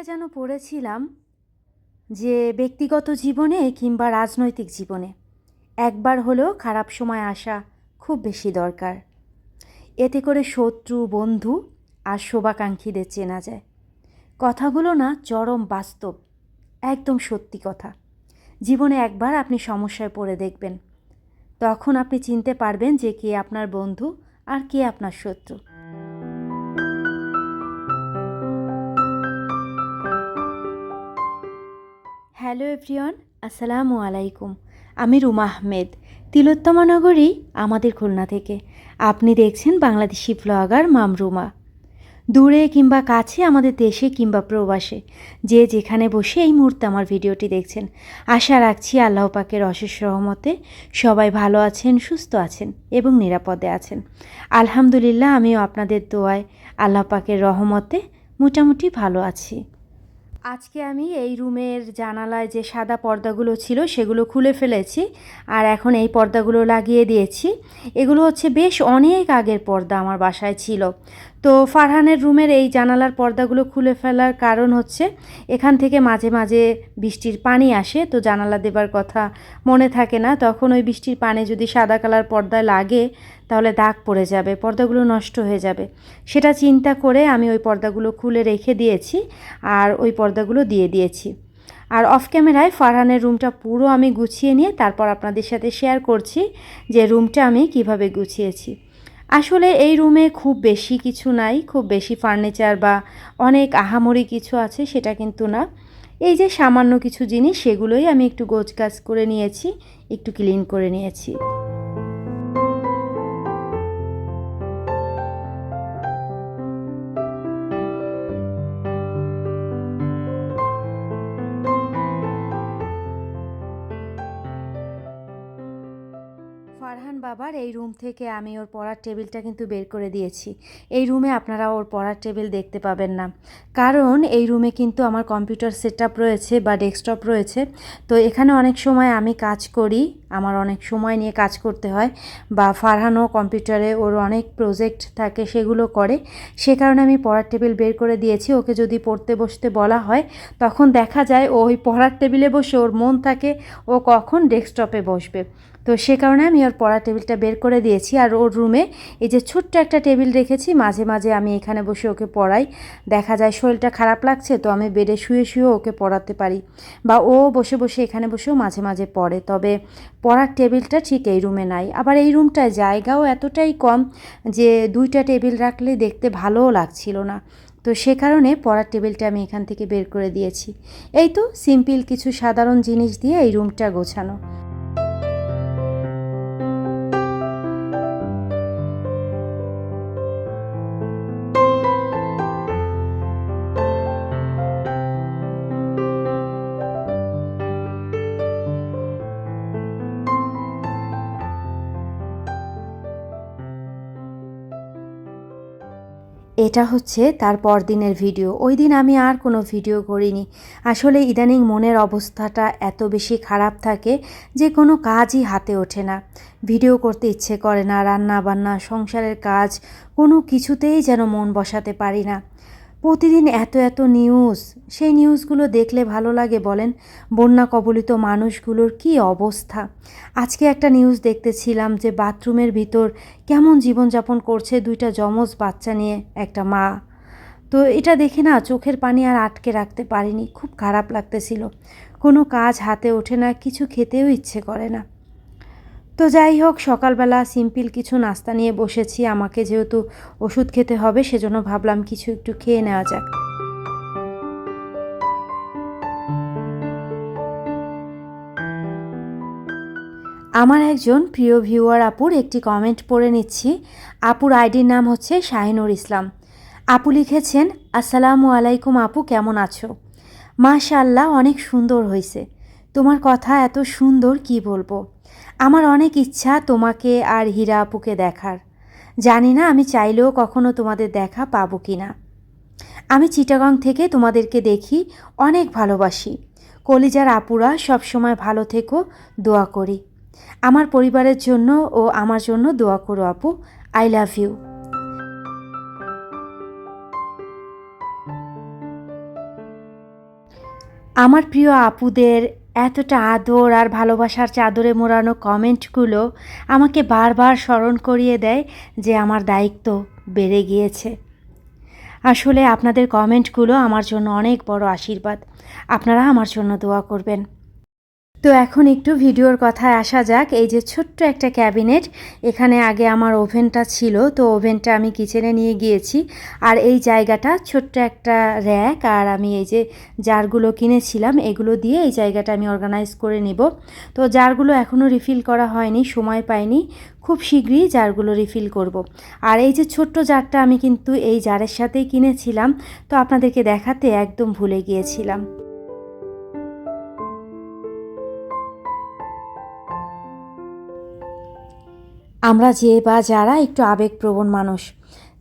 কোথায় যেন পড়েছিলাম যে ব্যক্তিগত জীবনে কিংবা রাজনৈতিক জীবনে একবার হলেও খারাপ সময় আসা খুব বেশি দরকার। এতে করে শত্রু, বন্ধু আর শোভাকাঙ্ক্ষীদের চেনা যায়। কথাগুলো না চরম বাস্তব, একদম সত্যি কথা। জীবনে একবার আপনি সমস্যায় পড়ে দেখবেন। তখন আপনি চিনতে পারবেন যে কে আপনার বন্ধু আর কে আপনার শত্রু। হ্যালো এভরিওয়ান, আসসালামু আলাইকুম। আমি রুমা আহমেদ, তিলোত্তমা নগরী, আমাদের খুলনা থেকে। আপনি দেখছেন বাংলাদেশি ব্লগার মামরুমা দূরে কিংবা কাছে আমাদের দেশে কিংবা প্রবাসে, যে যেখানে বসে এই মুহূর্তে আমার ভিডিওটি দেখছেন, আশা রাখছি আল্লাহ পাকের অশেষ রহমতে সবাই ভালো আছেন, সুস্থ আছেন এবং নিরাপদে আছেন। আলহামদুলিল্লাহ, আমিও আপনাদের দোয়ায় আল্লাহ পাকের রহমতে মোটামুটি ভালো আছি। আজকে আমি এই রুমের জানালায় যে সাদা পর্দাগুলো ছিল সেগুলো খুলে ফেলেছি আর এখন এই পর্দাগুলো লাগিয়ে দিয়েছি। এগুলো হচ্ছে বেশ অনেক আগের পর্দা আমার বাসায় ছিল। তো ফারহানের রুমের এই জানালার পর্দাগুলো খুলে ফেলার কারণ হচ্ছে এখান থেকে মাঝে মাঝে বৃষ্টির পানি আসে, তো জানালা দেবার কথা মনে থাকে না। তখন ওই বৃষ্টির পানি যদি সাদা কালার পর্দায় লাগে তাহলে দাগ পড়ে যাবে, পর্দাগুলো নষ্ট হয়ে যাবে। সেটা চিন্তা করে আমি ওই পর্দাগুলো খুলে রেখে দিয়েছি আর ওই পর্দাগুলো দিয়ে দিয়েছি। আর অফ ক্যামেরায় ফারহানের রুমটা পুরো আমি গুছিয়ে নিয়ে তারপর আপনাদের সাথে শেয়ার করছি যে রুমটা আমি কীভাবে গুছিয়েছি। আসলে এই রুমে খুব বেশি কিছু নাই, খুব বেশি ফার্নিচার বা অনেক আহামরি কিছু আছে সেটা কিন্তু না। এই যে সামান্য কিছু জিনিস সেগুলোই আমি একটু গোছ গাছ করে নিয়েছি, একটু ক্লিন করে নিয়েছি। ফারহান এই রুম থেকে আমি ওর পড়ার টেবিলটা কিন্তু বের করে দিয়েছি। এই রুমে আপনারা ওর পড়ার টেবিল দেখতে পাবেন না। কারণ এই রুমে কিন্তু আমার কম্পিউটার সেট রয়েছে বা ডেস্কটপ রয়েছে। তো এখানে অনেক সময় আমি কাজ করি, আমার অনেক সময় নিয়ে কাজ করতে হয় বা ফারহানও কম্পিউটারে ওর অনেক প্রজেক্ট থাকে সেগুলো করে। সে কারণে আমি পড়ার টেবিল বের করে দিয়েছি। ওকে যদি পড়তে বসতে বলা হয়, তখন দেখা যায় ওই পড়ার টেবিলে বসে ওর মন থাকে ও কখন ডেস্কটপে বসবে। তো সে কারণে আমি ওর পড়ার টেবিলটা বের করে দিয়েছি আর ওর রুমে এই যে ছোট্ট একটা টেবিল রেখেছি, মাঝে মাঝে আমি এখানে বসে ওকে পড়াই। দেখা যায় শরীরটা খারাপ লাগছে তো আমি বেডে শুয়ে শুয়ে ওকে পড়াতে পারি বা ও বসে বসে এখানে বসেও মাঝে মাঝে পড়ে। তবে পড়ার টেবিলটা ঠিক এই রুমে নাই। আবার এই রুমটায় জায়গাও এতটাই কম যে দুইটা টেবিল রাখলে দেখতে ভালোও লাগছিল না। তো সে কারণে পড়ার টেবিলটা আমি এখান থেকে বের করে দিয়েছি। এই তো সিম্পল কিছু সাধারণ জিনিস দিয়ে এই রুমটা গোছানো। এটা হচ্ছে তার পরদিনের ভিডিও। ওই দিন আমি আর কোনো ভিডিও করিনি। আসলে ইদানিং মনের অবস্থাটা এত বেশি খারাপ থাকে যে কোনো কাজই হাতে ওঠে না। ভিডিও করতে ইচ্ছে করে না রান্না বান্না সংসারের কাজ, কোনো কিছুতেই যেন মন বসাতে পারি না। প্রতিদিন এত এত নিউজ। সেই নিউজগুলো দেখলে ভালো লাগে বলেন, বন্যা কবলিত মানুষগুলোর কি অবস্থা। আজকে একটা নিউজ দেখতেছিলাম যে বাথরুমের ভিতর কেমন জীবনযাপন করছে দুইটা যমজ বাচ্চা নিয়ে একটা মা। তো এটা দেখে না চোখের পানি আর আটকে রাখতে পারিনি, খুব খারাপ লাগতেছিল। কোনো কাজ হাতে ওঠে না, কিছু খেতেও ইচ্ছে করে না। তো যাই হোক, সকালবেলা সিম্পল কিছু নাস্তা নিয়ে বসেছি। আমাকে যেহেতু ওষুধ খেতে হবে, সেজন্য ভাবলাম কিছু একটু খেয়ে নেওয়া যাক। আমার একজন প্রিয় ভিউয়ার আপুর একটি কমেন্ট পড়ে নিচ্ছি। আপুর আইডির নাম হচ্ছে শাহিনুর ইসলাম। আপু লিখেছেন, আসসালামু আলাইকুম আপু, কেমন আছো? মাশাল্লাহ অনেক সুন্দর হয়েছে তোমার কথা এত সুন্দর, কি বলব? আমার অনেক ইচ্ছা তোমাকে আর হীরা আপুকে দেখার। জানি না আমি চাইলেও কখনো তোমাদের দেখা পাবো কি না আমি চিটাগং থেকে তোমাদেরকে দেখি, অনেক ভালোবাসি। কলিজার আপুরা সবসময় ভালো থেকো, দোয়া করি। আমার পরিবারের জন্য ও আমার জন্য দোয়া করো আপু। আই লাভ ইউ আমার প্রিয় আপুদের এতটা আদর আর ভালোবাসার চাদরে মোড়ানো কমেন্টগুলো আমাকে বারবার স্মরণ করিয়ে দেয় যে আমার দায়িত্ব বেড়ে গিয়েছে। আসলে আপনাদের কমেন্টগুলো আমার জন্য অনেক বড় আশীর্বাদ। আপনারা আমার জন্য দোয়া করবেন। তো এখন একটু ভিডিওর কথায় আসা যাক। এই যে ছোট্ট একটা ক্যাবিনেট, এখানে আগে আমার ওভেনটা ছিল, তো ওভেনটা আমি কিচেনে নিয়ে গিয়েছি। আর এই জায়গাটা ছোট্ট একটা র্যাক, আর আমি এই যে জারগুলো কিনেছিলাম, এগুলো দিয়ে এই জায়গাটা আমি অর্গানাইজ করে নেব। তো জারগুলো এখনও রিফিল করা হয়নি, সময় পাইনি। খুব শীঘ্রই জারগুলো রিফিল করব। আর এই যে ছোট্ট জারটা আমি কিন্তু এই জারের সাথেই কিনেছিলাম, তো আপনাদেরকে দেখাতে একদম ভুলে গিয়েছিলাম। আমরা যে বা যারা একটু আবেগপ্রবণ মানুষ,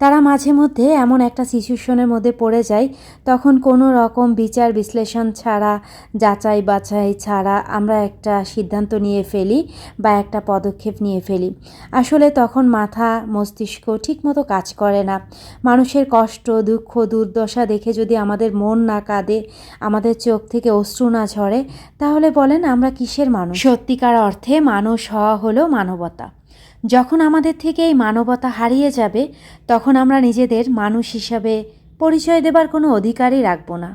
তারা মাঝে মধ্যে এমন একটা সিচুয়েশনের মধ্যে পড়ে যায় তখন কোনো রকম বিচার বিশ্লেষণ ছাড়া, যাচাই বাছাই ছাড়া আমরা একটা সিদ্ধান্ত নিয়ে ফেলি বা একটা পদক্ষেপ নিয়ে ফেলি। আসলে তখন মাথা মস্তিষ্ক ঠিকমতো কাজ করে না। মানুষের কষ্ট, দুঃখ, দুর্দশা দেখে যদি আমাদের মন না কাঁদে, আমাদের চোখ থেকে অশ্রু না ঝরে, তাহলে বলেন আমরা কিসের মানুষ? সত্যিকার অর্থে মানুষ হওয়া হলো মানবতা। যখন আমাদের থেকে এই মানবতা হারিয়ে যাবে, তখন আমরা নিজেদের মানুষ হিসাবে পরিচয় দেবার কোনো অধিকারই রাখব না।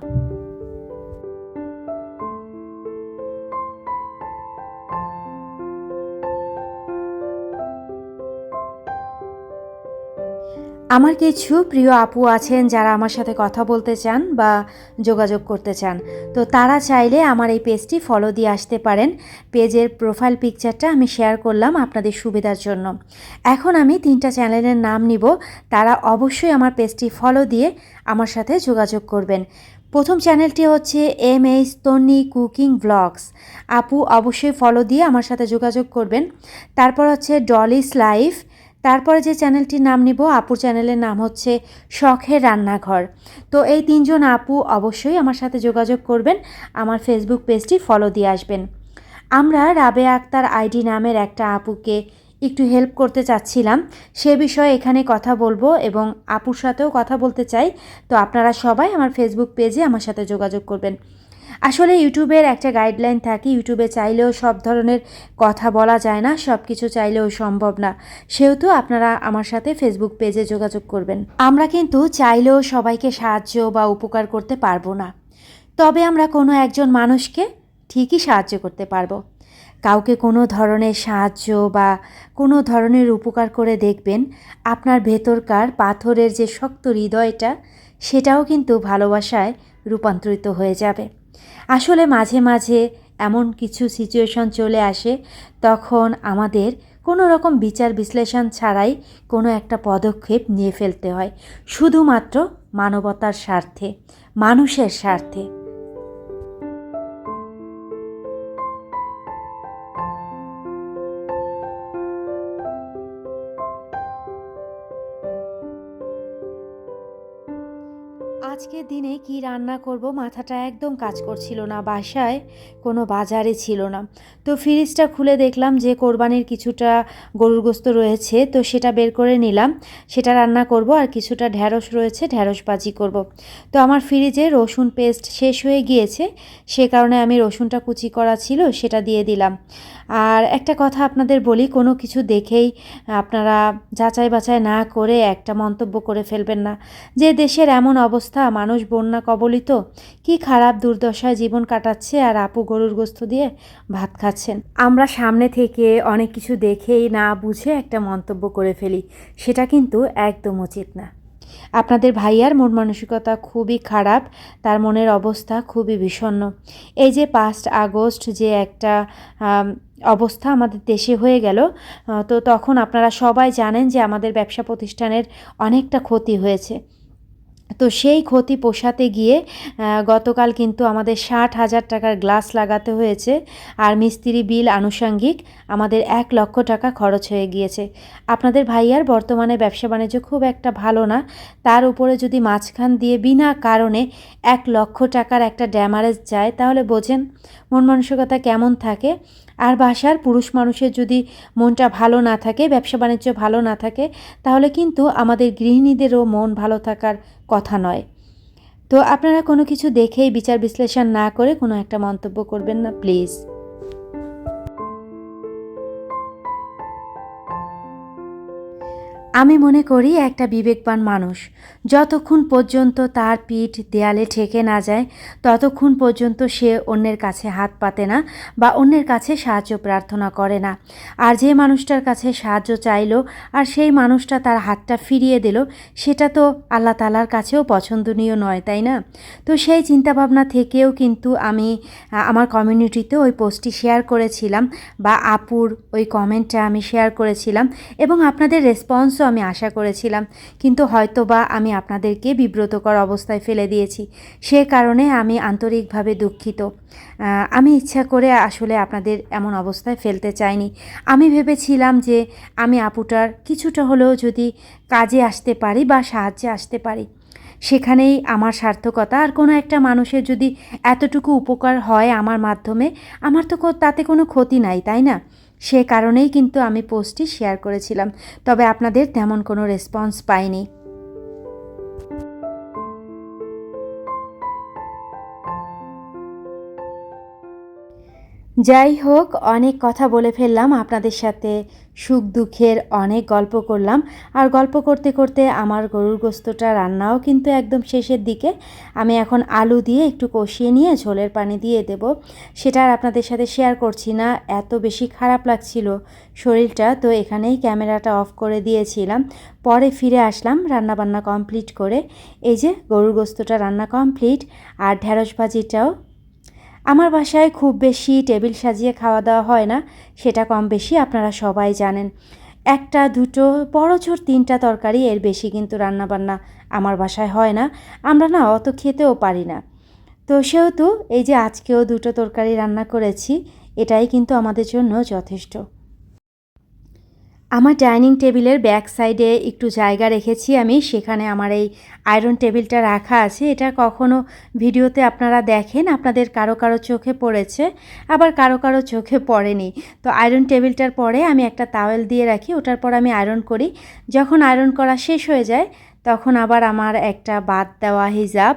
আমার কিছু প্রিয় আপু আছেন যারা আমার সাথে কথা বলতে চান বা যোগাযোগ করতে চান। তো তারা চাইলে আমার এই পেজটি ফলো দিয়ে আসতে পারেন। পেজের প্রোফাইল পিকচারটা আমি শেয়ার করলাম আপনাদের সুবিধার জন্য। এখন আমি তিনটা চ্যানেলের নাম নিব। তারা অবশ্যই আমার পেজটি ফলো দিয়ে আমার সাথে যোগাযোগ করবেন। প্রথম চ্যানেলটি হচ্ছে M H Tonni cooking blogs আপু অবশ্যই ফলো দিয়ে আমার সাথে যোগাযোগ করবেন। তারপর হচ্ছে ডলিস লাইফ তারপরে যে চ্যানেলটির নাম নিব, আপুর চ্যানেলের নাম হচ্ছে শখের রান্নাঘর। তো এই তিনজন আপু অবশ্যই আমার সাথে যোগাযোগ করবেন, আমার ফেসবুক পেজটি ফলো দিয়ে আসবেন। আমরা রাবে আক্তার আইডি নামের একটা আপুকে একটু হেল্প করতে চাচ্ছিলাম। সে বিষয়ে এখানে কথা বলব এবং আপুর সাথেও কথা বলতে চাই। তো আপনারা সবাই আমার ফেসবুক পেজে আমার সাথে যোগাযোগ করবেন। আসলে ইউটিউবের একটা গাইডলাইন থাকে, ইউটিউবে চাইলেও সব ধরনের কথা বলা যায় না, সব কিছু চাইলেও সম্ভব না। সেহেতু আপনারা আমার সাথে ফেসবুক পেজে যোগাযোগ করবেন। আমরা কিন্তু চাইলেও সবাইকে সাহায্য বা উপকার করতে পারব না। তবে আমরা কোনো একজন মানুষকে ঠিকই সাহায্য করতে পারব। কাউকে কোনো ধরনের সাহায্য বা কোনো ধরনের উপকার করে দেখবেন, আপনার ভেতরকার পাথরের যে শক্ত হৃদয়টা, সেটাও কিন্তু ভালোবাসায় রূপান্তরিত হয়ে যাবে। আসলে মাঝে মাঝে এমন কিছু সিচুয়েশন চলে আসে, তখন আমাদের কোনো রকম বিচার বিশ্লেষণ ছাড়াই কোনো একটা পদক্ষেপ নিয়ে ফেলতে হয়। শুধুমাত্র মানবতার স্বার্থে, মানুষের স্বার্থে। আজকের দিনে কি রান্না করব মাথাটা একদম কাজ করছিল না, বাসায় কোনো বাজারে ছিল না। তো ফ্রিজটা খুলে দেখলাম যে কোরবানির কিছুটা গরুর গোস্ত রয়েছে, তো সেটা বের করে নিলাম। সেটা রান্না করব আর কিছুটা ঢ্যাঁড়স রয়েছে ঢ্যাঁড়স ভাজি করব। তো আমার ফ্রিজে রসুন পেস্ট শেষ হয়ে গিয়েছে, সে কারণে আমি রসুনটা কুচি করা ছিল, সেটা দিয়ে দিলাম। আর একটা কথা আপনাদের বলি, কোনো কিছু দেখেই আপনারা যাচাই বাছাই না করে একটা মন্তব্য করে ফেলবেন না। যে দেশের এমন অবস্থা মানুষ বন্যা কবলিত? কি খারাপ দুর্দশায় জীবন কাটাচ্ছে আর আপু গরুর গোস্ত দিয়ে ভাত খাচ্ছেন? আমরা সামনে থেকে অনেক কিছু দেখেই না বুঝে একটা মন্তব্য করে ফেলি। সেটা কিন্তু একদম উচিত না। আপনাদের ভাইয়ার মন মানসিকতা খুবই খারাপ, তার মনের অবস্থা খুবই বিষণ্ণ। এই যে পাঁচ আগস্ট যে একটা অবস্থা আমাদের দেশে হয়ে গেল তো তখন আপনারা সবাই জানেন যে আমাদের ব্যবসা প্রতিষ্ঠানের অনেকটা ক্ষতি হয়েছে। তো সেই ক্ষতি পোষাতে গিয়ে গতকাল কিন্তু আমাদের ষাট হাজার টাকার গ্লাস লাগাতে হয়েছে আর মিস্ত্রি বিল আনুষঙ্গিক আমাদের এক লক্ষ টাকা খরচ হয়ে গিয়েছে। আপনাদের ভাইয়ার বর্তমানে ব্যবসা বাণিজ্য খুব একটা ভালো না, তার উপরে যদি মাঝখান দিয়ে বিনা কারণে এক লক্ষ টাকার একটা ড্যামারেজ যায়, তাহলে বোঝেন মন মানসিকতা কেমন থাকে। আর বাসার পুরুষ মানুষের যদি মনটা ভালো না থাকে, ব্যবসা বাণিজ্য ভালো না থাকে, তাহলে কিন্তু আমাদের গৃহিণীদেরও মন ভালো থাকার কথা নয়। তো আপনারা কোনো কিছু দেখেই বিচার বিশ্লেষণ না করে কোনো একটা মন্তব্য করবেন না, প্লিজ। আমি মনে করি একটা বিবেকবান মানুষ। যতক্ষণ পর্যন্ত তার পিঠ দেয়ালে ঠেকে না যায়, ততক্ষণ পর্যন্ত সে অন্যের কাছে হাত পাতে না বা অন্যের কাছে সাহায্য প্রার্থনা করে না। আর যে মানুষটার কাছে সাহায্য চাইলো আর সেই মানুষটা তার হাতটা ফিরিয়ে দিল, সেটা তো আল্লাহ তালার কাছেও পছন্দনীয় নয়, তাই না? তো সেই চিন্তাভাবনা থেকেও কিন্তু আমি আমার কমিউনিটিতে ওই পোস্টটি শেয়ার করেছিলাম বা আপুর ওই কমেন্টটা আমি শেয়ার করেছিলাম এবং আপনাদের রেসপন্সও আমি আশা করেছিলাম, কিন্তু হয়তো বা আমি আপনাদেরকে বিব্রতকর অবস্থায় ফেলে দিয়েছি। সে কারণে আমি আন্তরিকভাবে দুঃখিত। আমি ইচ্ছা করে আসলে আপনাদের এমন অবস্থায় ফেলতে চাইনি। আমি ভেবেছিলাম যে আমি আপুটার কিছুটা হলেও যদি কাজে আসতে পারি বা সাহায্যে আসতে পারি, সেখানেই আমার সার্থকতা আর কোনো একটা মানুষের যদি এতটুকু উপকার হয় আমার মাধ্যমে, আমার তো তাতে কোনো ক্ষতি নাই, তাই না? সে কারণেই কিন্তু আমি পোস্টটি শেয়ার করেছিলাম তবে আপনাদের তেমন কোনো রেসপন্স পাইনি। যাই হোক অনেক কথা বলে ফেললাম আপনাদের সাথে। সুখ দুঃখের অনেক গল্প করলাম। আর গল্প করতে করতে আমার গরুর গোস্তটা রান্নাও কিন্তু একদম শেষের দিকে। আমি এখন আলু দিয়ে একটু কষিয়ে নিয়ে ঝোলের পানি দিয়ে দেব। সেটা আর আপনাদের সাথে শেয়ার করছি না। এত বেশি খারাপ লাগছিল শরীরটা, তো এখানেই ক্যামেরাটা অফ করে দিয়েছিলাম। পরে ফিরে আসলাম রান্না বান্না কমপ্লিট করে। এই যে, গরুর গোস্তটা রান্না কমপ্লিট আর ঢ্যাঁড়স ভাজিটাও আমার বাসায় খুব বেশি টেবিল সাজিয়ে খাওয়া দাওয়া হয় না, সেটা কম বেশি আপনারা সবাই জানেন। একটা, দুটো, বড় ছোট তিনটা তরকারি এর বেশি কিন্তু রান্নাবান্না আমার বাসায় হয় না, আমরা না অত খেতেও পারি না। তো সেহেতু এই যে আজকেও দুটো তরকারি রান্না করেছি, এটাই কিন্তু আমাদের জন্য যথেষ্ট। আমার ডাইনিং টেবিলের ব্যাক সাইডে একটু জায়গা রেখেছি আমি, সেখানে আমার এই আয়রন টেবিলটা রাখা আছে। এটা কখনো ভিডিওতে আপনারা দেখেন, আপনাদের কারও কারও চোখে পড়েছে, আবার কারও কারও চোখে পড়েনি। তো আয়রন টেবিলটার পরে আমি একটা তাওয়েল দিয়ে রাখি, ওটার পর আমি আয়রন করি। যখন আয়রন করা শেষ হয়ে যায় তখন আবার আমার একটা বাদ দেওয়া হিজাব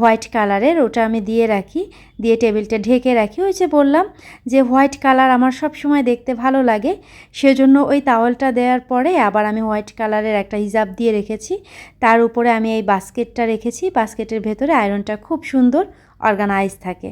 হোয়াইট কালারের, ওটা আমি দিয়ে রাখি, দিয়ে টেবিলটা ঢেকে রাখি। ওই যে বললাম যে হোয়াইট কালার আমার সব সময় দেখতে ভালো লাগে, সেজন্য ওই তাওয়ালটা দেওয়ার পরে আবার আমি হোয়াইট কালারের একটা হিজাব দিয়ে রেখেছি। তার উপরে আমি এই বাস্কেটটা রেখেছি, বাস্কেটের ভেতরে আয়রনটা খুব সুন্দর, অর্গানাইজ থাকে।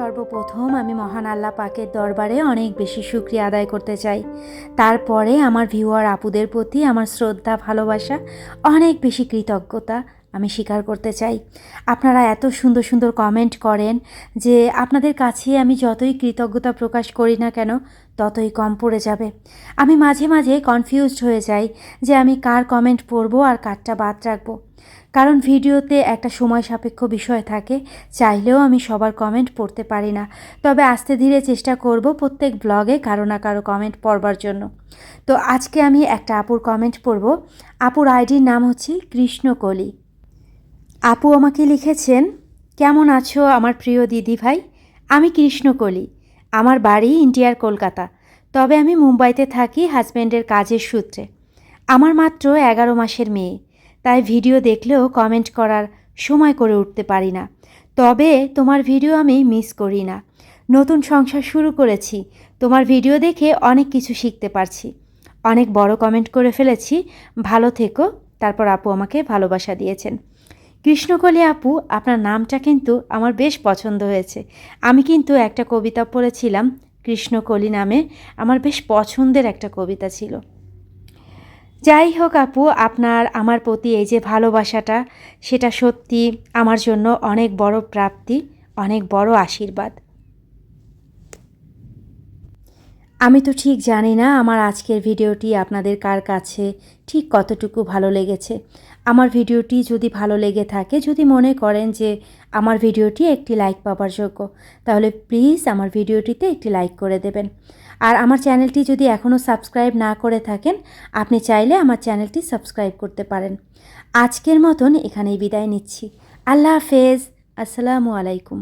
সর্বপ্রথম আমি মহান আল্লাহ পাকের দরবারে অনেক বেশি শুক্রিয়া আদায় করতে চাই। তারপরে আমার ভিউয়ার আপুদের প্রতি আমার শ্রদ্ধা, ভালোবাসা, অনেক বেশি কৃতজ্ঞতা আমি স্বীকার করতে চাই। আপনারা এত সুন্দর সুন্দর কমেন্ট করেন যে আপনাদের কাছে আমি যতই কৃতজ্ঞতা প্রকাশ করি না কেন, ততই কম পড়ে যাবে। আমি মাঝে মাঝে কনফিউজড হয়ে যাই যে আমি কার কমেন্ট পড়ব আর কারটা বাদ রাখব। কারণ ভিডিওতে একটা সময় সাপেক্ষ বিষয় থাকে, চাইলেও আমি সবার কমেন্ট পড়তে পারি না। তবে আস্তে ধীরে চেষ্টা করব প্রত্যেক ব্লগে কারও না কারও কমেন্ট পড়বার জন্য। তো আজকে আমি একটা আপুর কমেন্ট পড়ব। আপুর আইডির নাম হচ্ছে কৃষ্ণকলি। আপু আমাকে লিখেছেন, কেমন আছো আমার প্রিয় দিদি ভাই? আমি কৃষ্ণকলি। আমার বাড়ি ইন্ডিয়ার কলকাতা। তবে আমি মুম্বাইতে থাকি হাজব্যান্ডের কাজের সূত্রে। আমার মাত্র এগারো মাসের মেয়ে। তাই ভিডিও দেখলেও কমেন্ট করার সময় করে উঠতে পারি না। তবে তোমার ভিডিও আমি মিস করি না। নতুন সংসার শুরু করেছি। তোমার ভিডিও দেখে অনেক কিছু শিখতে পারছি। অনেক বড় কমেন্ট করে ফেলেছি। ভালো থেকো। তারপর আপু আমাকে ভালোবাসা দিয়েছেন। কৃষ্ণকলি আপু, আপনার নামটা কিন্তু আমার বেশ পছন্দ হয়েছে। আমি কিন্তু একটা কবিতা পড়েছিলাম কৃষ্ণকলি নামে। আমার বেশ পছন্দের একটা কবিতা ছিল। যাই হোক আপু, আপনার, আমার প্রতি এই যে ভালোবাসাটা, সেটা সত্যি আমার জন্য অনেক বড় প্রাপ্তি, অনেক বড় আশীর্বাদ। আমি তো ঠিক জানি না আমার আজকের ভিডিওটি আপনাদের কার কাছে ঠিক কতটুকু ভালো লেগেছে। আমার ভিডিওটি যদি ভালো লেগে থাকে, যদি মনে করেন যে আমার ভিডিওটি একটি লাইক পাওয়ার যোগ্য, তাহলে প্লিজ আমার ভিডিওটিতে একটি লাইক করে দেবেন। আর আমার চ্যানেলটি যদি এখনও সাবস্ক্রাইব না করে থাকেন, আপনি চাইলে আমার চ্যানেলটি সাবস্ক্রাইব করতে পারেন। আজকের মতন এখানেই বিদায় নিচ্ছি। আল্লাহ হাফেজ। আসসালামু আলাইকুম।